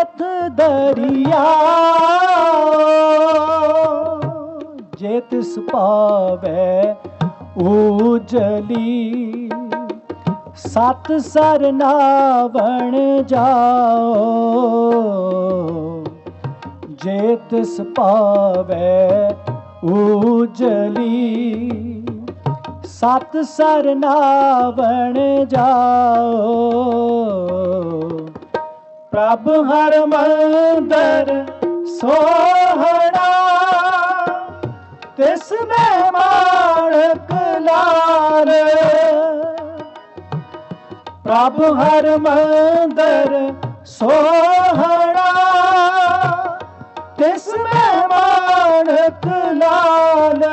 ਪਥ ਦਰਿਆ। ਜੇ ਤਿਸ ਪਾਵੇ ਉਜਲੀ ਸਤ ਸਰ ਨਾਵਣ ਜਾਓ। ਜੇ ਤਿਸ ਪਾਵੇ ਉਜਲੀ ਸਤ ਸਰ ਨਾਵਣ ਜਾਓ। ਪ੍ਰਭ ਹਰ ਮੰਦਰ ਸੋਹਣਾ, ਤਿਸ ਮੈਂ ਮਾਣਕ ਲਾਲ। ਪ੍ਰਭ ਹਰ ਮੰਦਰ ਸੋਹਣਾ, ਤਿਸ ਮੈਂ ਮਾਣਕ ਲਾਲ।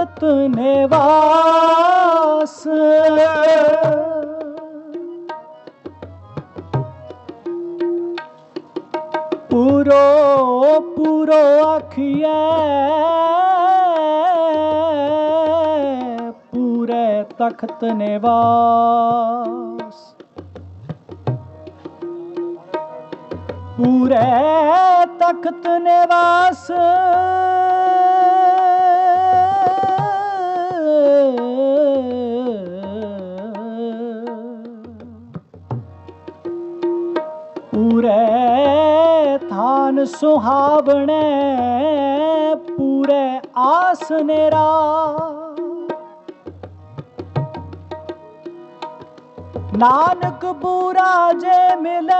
ਤਖਤ ਨਿਵਾਸ ਪੂਰੋ ਪੂਰੋ ਆਖੀਏ ਪੂਰੇ ਤਖਤ ਨਿਵਾਸ ਪੂਰੇ ਤਖਤ ਨਿਵਾਸ ਪੂਰੇ ਥਾਨ ਸੁਹਾਵਣੇ ਪੂਰੇ ਆਸ ਨੇਰਾ। ਨਾਨਕ ਬੂਰਾ ਜੇ ਮਿਲੇ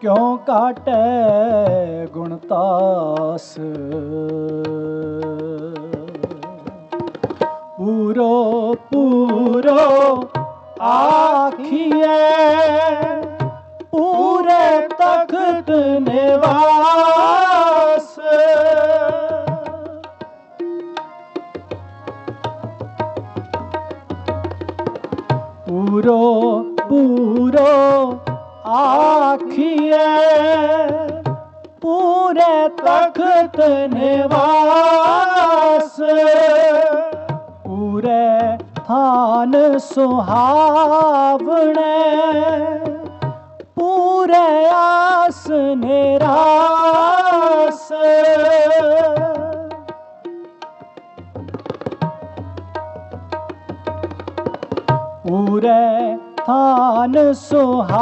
ਕਿਉਂ ਕਾਟੈ ਗੁਣਤਾਸ ਪੂਰੋ ਪੂਰੋ ਆਖੀਏ ਪੂਰੇ ਤਖਤ ਨਿਵਾਸ ਸੁਹਾਵਣੇ ਪੂਰੇ ਆਸ ਨਿਰਾਸ। ਪੂਰੇ ਥਾਨ ਸੁਹਾਵਣੇ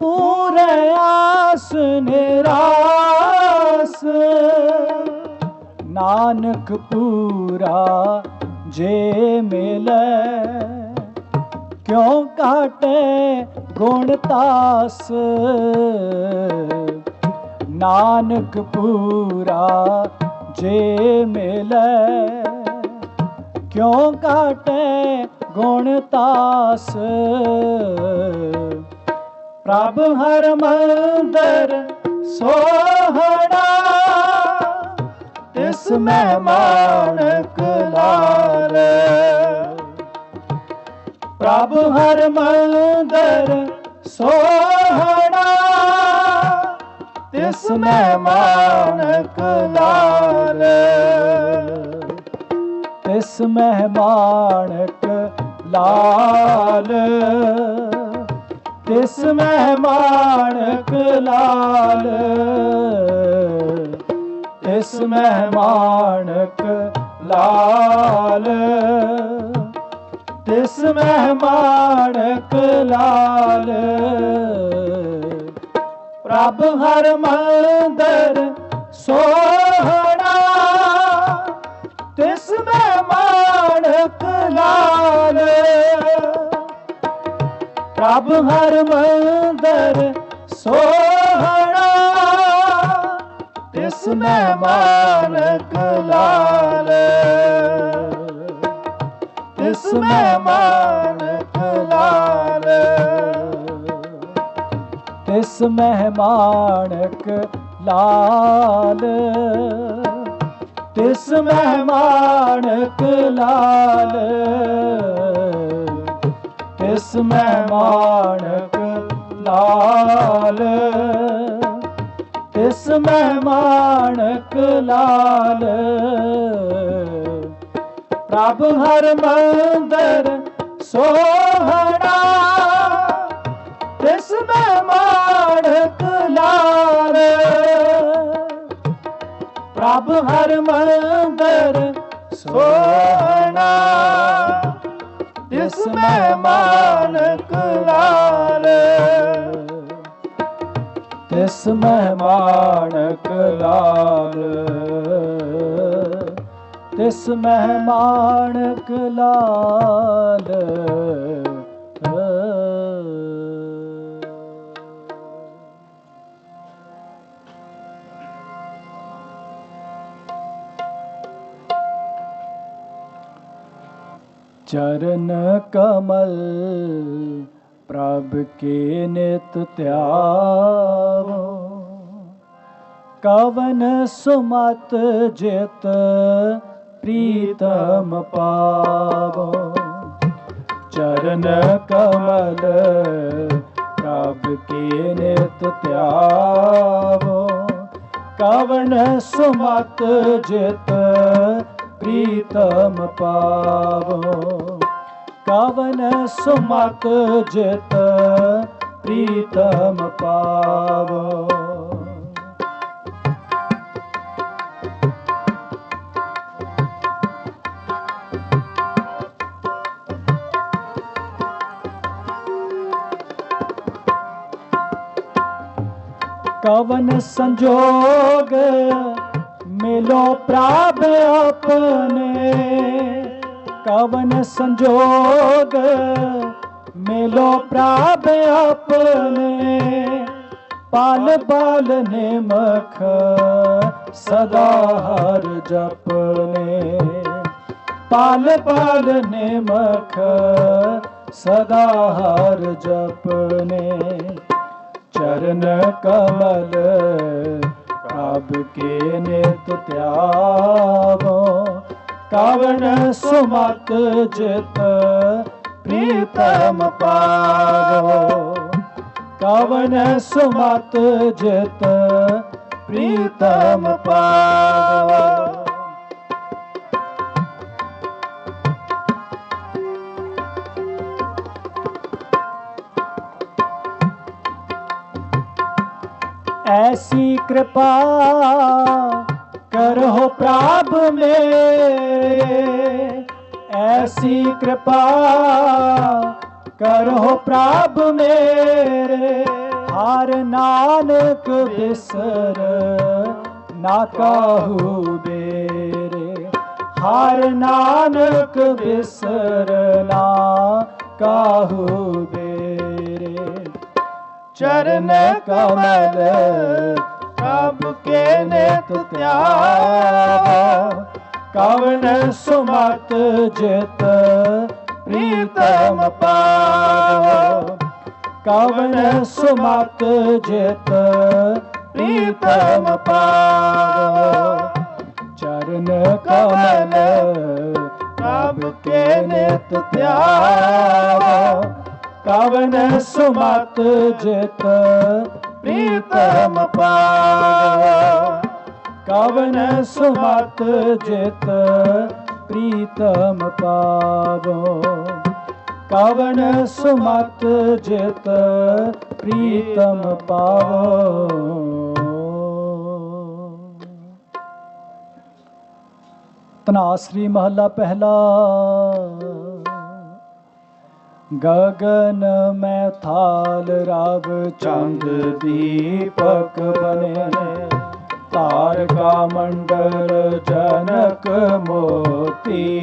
ਪੂਰੇ ਆਸ ਨਿਰਾਸ। ਨਾਨਕ ਪੂਰਾ ਜੇ ਮਿਲੇ, ਕਿਉਂ ਕਾਟੇ ਗੁਣ ਤਾਸ? ਨਾਨਕ ਪੂਰਾ ਜੇ ਮਿਲੇ, ਕਿਉਂ ਕਾਟੇ ਗੁਣ ਤਾਸ? ਪ੍ਰਭ ਹਰ ਮੰਦਰ ਸੋਹਣਾ ਤਿਸ ਮਹਿਮਾਨਕ ਲਾਲ ਪ੍ਰਭ ਹਰ ਮੰਦਰ ਸੋਹਣਾ ਤਿਸ ਮਹਿਮਾਨਕ ਲਾਲ ਤਿਸ ਮਹਿਮਾਨਕ ਲਾਲ। ਤਿਸ ਮਹਿਮਾਨਕ ਲਾਲ। ਤਿਸ ਮਹਿਮਾਨਕ ਲਾਲ। ਤਿਸ ਮਹਿਮਾਨਕ ਲਾਲ। ਪ੍ਰਭ ਹਰ ਮੰਦਰ ਸੋਹਣਾ। ਤਿਸ ਮਹਿਮਾਨਕ ਲਾਲ। ਪ੍ਰਭ ਹਰ ਮੰਦਰ ਸੋਹਣਾ। ਤਿਸ ਮਹਿਮਾਨਕ ਲਾਲ ਤਿਸ ਮਹਿਮਾਨਕ ਲਾਲ ਤਿਸ ਮਹਿਮਾਨਕ ਲਾਲ ਤਿਸ ਮਹਿਮਾਨਕ ਲਾਲ ਤਿਸ ਮਹਿਮਾਨਕ ਲਾਲ ਤਿਸ ਮਹਿਮਾਨਕ ਲਾਲ। ਪ੍ਰਭ ਹਰ ਮੰਦਰ ਸੋਹਣਾ ਤਿਸ ਮਹਿਮਾਨਕ ਲਾਲ। ਪ੍ਰਭ ਹਰ ਮੰਦਰ ਸੋਹਣਾ ਤਿਸ ਮਹਿਮਾਨਕ ਲਾਲ। ਤਿਸ ਮਹਿਮਾਨਕ ਲਾਲ। ਤਿਸ ਮਹਿਮਾਨਕ ਲਾਲ। ਚਰਨ ਕਮਲ ਪ੍ਰਭ ਕੇ ਨਿਤ ਧਿਆਵੋ ਕਵਨ ਸੁਮਤ ਜਿਤ ਪ੍ਰੀਤਮ ਪਾਵੋ। ਚਰਨ ਕਮਲ ਪ੍ਰਭ ਕੇ ਨਿਤ ਧਿਆਵੋ। ਕਵਨ ਸੁਮਤ ਜਿਤ ਪ੍ਰੀਤਮ ਪਾਵੋ। ਕਵਨ ਸੁਮਤ ਜਿਤ ਪ੍ਰੀਤਮ ਪਾਵੋ। ਕਵਨ ਸੰਜੋਗ ਮਿਲੋ ਪ੍ਰਭ ਆਪਣੇ। ਕਵਨ ਸੰਜੋਗ ਮੇਲੋ ਪ੍ਰਾਪ ਆਪਣੇ। ਪਾਲ ਪਾਲ ਨਿਮਖ ਸਦਾ ਹਰ ਜਪਨੇ। ਪਾਲ ਪਾਲ ਨਿਮਖ ਸਦਾ ਹਰ ਜਪਨੇ। ਚਰਨ ਕਮਲ ਪ੍ਰਭ ਕੇ ਨਿਤ ਧਿਆਵੋ। ਕਵਨ ਸੁਮਤ ਜਿਤ ਪ੍ਰੀਤਮ ਪਾਵੋ। ਕਵਨ ਸੁਮਤ ਜਿਤ ਪ੍ਰੀਤਮ ਪਾਵੋ। ਐਸੀ ਕਿਰਪਾ ਕਰਹੁ ਪ੍ਰਭ ਮੇਰੇ। ਐਸੀ ਕਿਰਪਾ ਕਰਹੁ ਪ੍ਰਭ ਮੇਰੇ। ਹਰ ਨਾਨਕ ਬਿਸਰ ਨਾ ਕਾਹੂ ਬੇਰੇ। ਹਰ ਨਾਨਕ ਬਿਸਰ ਨਾ ਕਾਹੂ ਬੇਰੇ। ਚਰਨ ਕਮਲ ਪ੍ਰਭ ਕੇ ਨਿਤ ਧਿਆਵੋ ਕਵਨ ਸੁਮਤ ਜਿਤ ਪ੍ਰੀਤਮ ਪਾਵੋ। ਕਵਨ ਸੁਮਤ ਜਿਤ ਪ੍ਰੀਤਮ ਪਾਵੋ। ਚਰਨ ਕਮਲ ਪ੍ਰਭ ਕੇ ਨਿਤ ਧਿਆਵੋ ਕਵਨ ਸੁਮਤ ਜਿਤ ਪ੍ਰੀਤਮ ਪਾਵੋ ਕਵਨ ਸੁਮਤ ਜਿਤ ਪ੍ਰੀਤਮ ਪਾਵੋ। ਕਵਨ ਸੁਮਤ ਜਿਤ ਪ੍ਰੀਤਮ ਪਾਵੋ। ਤਨਾਸਰੀ ਮਹੱਲਾ ਪਹਿਲਾ। ਗਗਨ ਮੈਂ ਥਾਲ ਰਵ ਚੰਦ ਦੀਪਕ ਬਨੇ। ਤਾਰਕਾ ਮੰਡਲ ਜਨਕ ਮੋਤੀ।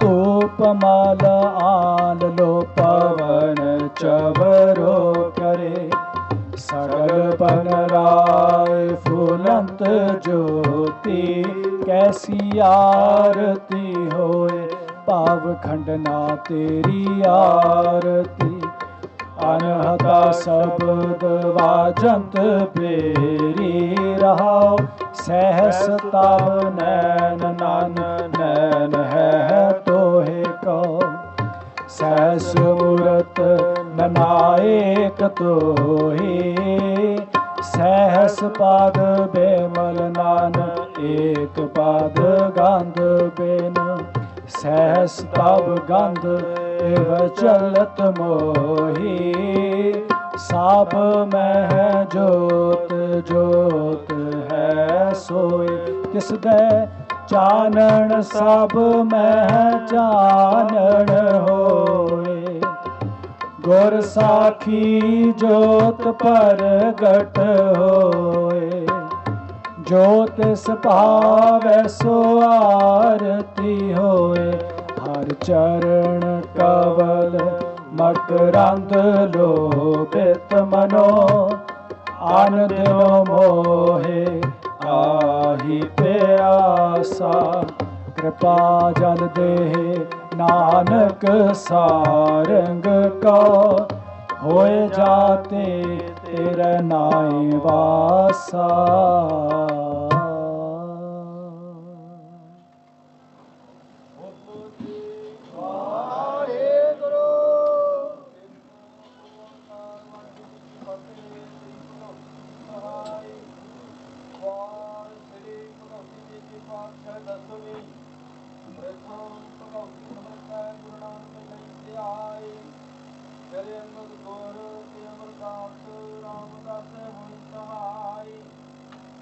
ਧੂਪ ਮਾਲ ਆਲ ਲੋ ਪਵਨ ਚਵਰੋ ਕਰੇ। ਸੜਲ ਪਨ ਰਾਏ ਫੁਲੰਤ ਜੋਤੀ। ਕੈਸੀ ਆਰਤੀ ਭਾਵ ਖੰਡਨਾ ਤੇਰੀ ਆਰਤੀ। ਅਨਹਤਾ ਸਬਦ ਵਾਜੰਤ ਪੇਰੀ ਰਹਾਉ। ਸਹਿਸ ਤਵ ਨੈਨ ਨਾਨ ਨੈਨ ਹੈ ਤੋਹੇ ਕੋ ਸਹਿਸ ਮੂਰਤ ਨਨਾਏਕ ਤੋਹੇ। ਸਹਿਸ ਪਾਦ ਬੇਮਲ ਨਾਨ, ਏਕ ਪਾਦ ਗੰਧ ਬੇਨ। ਸਹਿਸ ਤਬ ਗੰਧ ਏਵ ਚਲਤ ਮੋਹੀ। ਸਭ ਮਹਿ ਜੋਤ ਜੋਤ ਹੈ ਸੋਏ ਤਿਸ ਦੇ ਚਾਨਣ, ਸਭ ਮਹਿ ਚਾਨਣ ਹੋਏ। ਗੁਰ ਸਾਖੀ ਜੋਤ ਪ੍ਰਗਟ ਹੋਏ। ਜੋ ਤਿਸ ਭਾਵੈ ਸੋ ਆਰਤੀ ਹੋਏ, ਹਰ ਚਰਨ ਕਵਲ, ਮਕਰੰਦ ਲੋਭਿਤ ਮਨੋ ਆਨ ਦਿਨੋ ਮੋਹੇ, ਆਹੀ ਪਿਆਸਾ, ਕਿਰਪਾ ਜਲ ਦੇ ਨਾਨਕ ਸਾਰੰਗ ਕਾ। ਹੋਏ ਜਾਤੇ, ਤੇਰਾ ਨਾਈ ਵਾਸਾ। ਤੇਰੇ ਅੰਮ੍ਰਿਤ ਗੁਰ ਤੇ ਅਮਰਦਾਸ ਰਾਮਦਾਸ ਹੋਈ ਸਹਾਈ।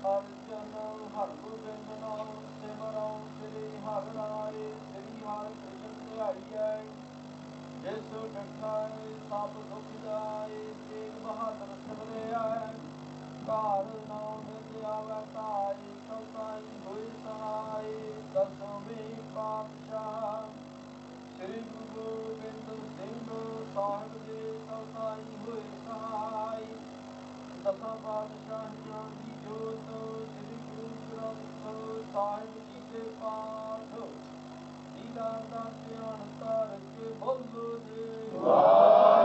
ਹਰ ਜਨਮ ਹਰ ਗੋਬਿੰਦ ਨਾਮ ਸਿਮਰਉ ਸ੍ਰੀ ਹਰਿ ਰਾਏ ਸ੍ਰੀ ਹਰਿ ਕ੍ਰਿਸ਼ਨ ਧਿਆਈਐ। ਜਿਸ ਬਿਠਾਏ ਸਭ ਦੁਖ ਜਾਏ ਤੇਗ ਬਹਾਦਰ ਸਿਮਰਿਆ ਘਰ ਨਾਮ ਮਿਲ ਆਵੈ ਤਾਈ ਸਤਾਈ ਹੋਈ ਸਹਾਈ ਦਸਵੇਂ ਪਾਤਸ਼ਾਹ ਸ੍ਰੀ ਗੁਰੂ ਗੋਬਿੰਦ ਸਿੰਘ ਸਾਹਿਬ ਜੀ ਸਤਾਈ ਹੋਏ ਸਹਾਈ ਦਸਾਂ ਪਾਤਸ਼ਾਹੀਆਂ ਦੀ ਜੋਤ ਸ੍ਰੀ ਗੁਰੂ ਗ੍ਰੰਥ ਸਾਹਿਬ ਜੀ ਦੇ ਪਾਠ ਲੀਲਾ ਦਾ ਧਿਆਨ ਧਰ ਕੇ ਬੋਲੋ ਜੀ ਵਾਹਿਗੁਰੂ